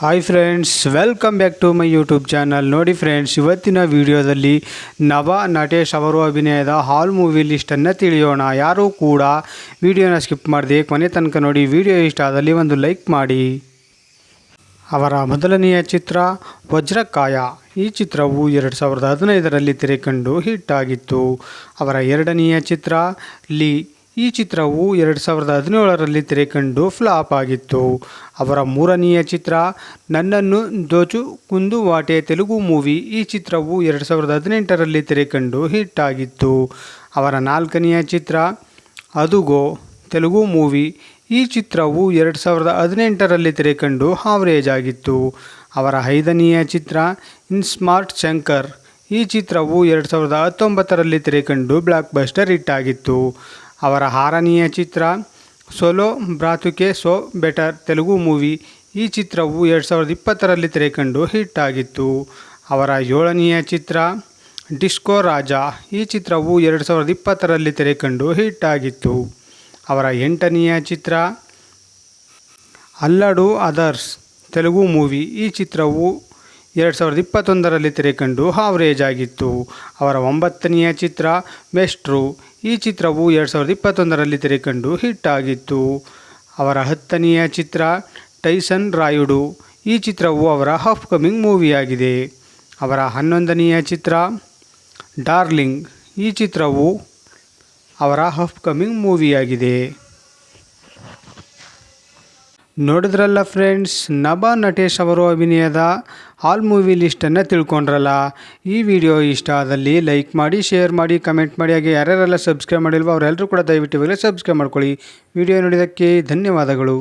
Hi friends welcome back to my YouTube channel ನೋಡಿ friends ಇವತ್ತಿನ ವಿಡಿಯೋದಲ್ಲಿ ನವ, ನಟೇಶ್ ಅವರು ಅಭಿನಯದ ಹಾಲ್ ಮೂವಿ ಲಿಸ್ಟನ್ನು ತಿಳಿಯೋಣ. ಯಾರೂ ಕೂಡ ವಿಡಿಯೋನ ಸ್ಕಿಪ್ ಮಾಡದೆ ಕೊನೆ ತನಕ ನೋಡಿ ವಿಡಿಯೋ ಇಷ್ಟ ಆದಲ್ಲಿ ಒಂದು ಲೈಕ್ ಮಾಡಿ. ಅವರ ಮೊದಲನೆಯ ಚಿತ್ರ ವಜ್ರಕಾಯ. ಈ ಚಿತ್ರವು ಎರಡು ಸಾವಿರದ ಹದಿನೈದರಲ್ಲಿ ತೆರೆಕಂಡು ಹಿಟ್ ಆಗಿತ್ತು. ಅವರ ಎರಡನೆಯ ಚಿತ್ರ ಲೀ. ಈ ಚಿತ್ರವು ಎರಡು ಸಾವಿರದ ಹದಿನೇಳರಲ್ಲಿ ತೆರೆಕಂಡು ಫ್ಲಾಪ್ ಆಗಿತ್ತು. ಅವರ ಮೂರನೆಯ ಚಿತ್ರ, ನನ್ನನ್ನು ದೋಚು ಕುಂದುವಾಟೆ ತೆಲುಗು ಮೂವಿ, ಈ ಚಿತ್ರವು ಎರಡು ಸಾವಿರದ ಹದಿನೆಂಟರಲ್ಲಿ ತೆರೆಕಂಡು ಹಿಟ್ ಆಗಿತ್ತು. ಅವರ ನಾಲ್ಕನೆಯ ಚಿತ್ರ, ಅದುಗೋ, ತೆಲುಗು ಮೂವಿ, ಈ ಚಿತ್ರವು ಎರಡು ಸಾವಿರದ ಹದಿನೆಂಟರಲ್ಲಿ ತೆರೆಕಂಡು ಹಾವರೇಜ್ ಆಗಿತ್ತು. ಅವರ ಐದನೆಯ ಚಿತ್ರ, ಇನ್ ಸ್ಮಾರ್ಟ್ ಶಂಕರ್, ಈ ಚಿತ್ರವು ಎರಡು ಸಾವಿರದ ಹತ್ತೊಂಬತ್ತರಲ್ಲಿ ತೆರೆಕಂಡು ಬ್ಲಾಕ್ ಬಸ್ಟರ್ ಹಿಟ್ ಆಗಿತ್ತು. ಅವರ ಆರನೆಯ ಚಿತ್ರ, solo Brathuke so better Telugu movie. ಈ ಚಿತ್ರವು ಎರಡು ಸಾವಿರದ ಇಪ್ಪತ್ತರಲ್ಲಿ ತೆರೆಕಂಡು ಹಿಟ್ ಆಗಿತ್ತು. ಅವರ ಏಳನೆಯ ಚಿತ್ರ, ಡಿಸ್ಕೋ ರಾಜ. ಈ ಚಿತ್ರವು ಎರಡು ಸಾವಿರದ ಇಪ್ಪತ್ತರಲ್ಲಿ ತೆರೆಕಂಡು ಹಿಟ್ ಆಗಿತ್ತು. ಅವರ ಎಂಟನೆಯ ಚಿತ್ರ, ಅಲ್ಲಡು ಅದರ್ಸ್, ತೆಲುಗು ಮೂವಿ. ಈ ಚಿತ್ರವು ಎರಡು ಸಾವಿರದ ಇಪ್ಪತ್ತೊಂದರಲ್ಲಿ ತೆರೆಕಂಡು ಹಾವರೇಜ್ ಆಗಿತ್ತು. ಅವರ ಒಂಬತ್ತನೆಯ ಚಿತ್ರ ಮೆಸ್ಟ್ರು ಈ ಚಿತ್ರವು ಎರಡು ಸಾವಿರದ ಇಪ್ಪತ್ತೊಂದರಲ್ಲಿ ತೆರೆಕಂಡು ಹಿಟ್ ಆಗಿತ್ತು. ಅವರ ಹತ್ತನೆಯ ಚಿತ್ರ ಟೈಸನ್ ರಾಯುಡು. ಈ ಚಿತ್ರವು ಅವರ ಅಪ್ಕಮಿಂಗ್ ಮೂವಿಯಾಗಿದೆ. ಅವರ ಹನ್ನೊಂದನೆಯ ಚಿತ್ರ ಡಾರ್ಲಿಂಗ್. ಈ ಚಿತ್ರವು ಅವರ ಅಪ್ಕಮಿಂಗ್ ಮೂವಿಯಾಗಿದೆ. ನೋಡಿದ್ರಲ್ಲ ಫ್ರೆಂಡ್ಸ್ ನಭ ನಟೇಶ್ ಅವರು ಅಭಿನಯದ ಆಲ್ ಮೂವಿ ಲಿಸ್ಟನ್ನು ತಿಳ್ಕೊಂಡ್ರಲ್ಲ. ಈ ವಿಡಿಯೋ ಇಷ್ಟ ಆದಲ್ಲಿ ಲೈಕ್ ಮಾಡಿ ಶೇರ್ ಮಾಡಿ ಕಮೆಂಟ್ ಮಾಡಿ, ಹಾಗೆ ಯಾರ್ಯಾರೆಲ್ಲ ಸಬ್ಸ್ಕ್ರೈಬ್ ಮಾಡಿಲ್ವೋ ಅವರೆಲ್ಲರೂ ಕೂಡ ದಯವಿಟ್ಟು ಇವಾಗಲೇ ಸಬ್ಸ್ಕ್ರೈಬ್ ಮಾಡ್ಕೊಳ್ಳಿ. ವಿಡಿಯೋ ನೋಡಿದ್ದಕ್ಕೆ ಧನ್ಯವಾದಗಳು.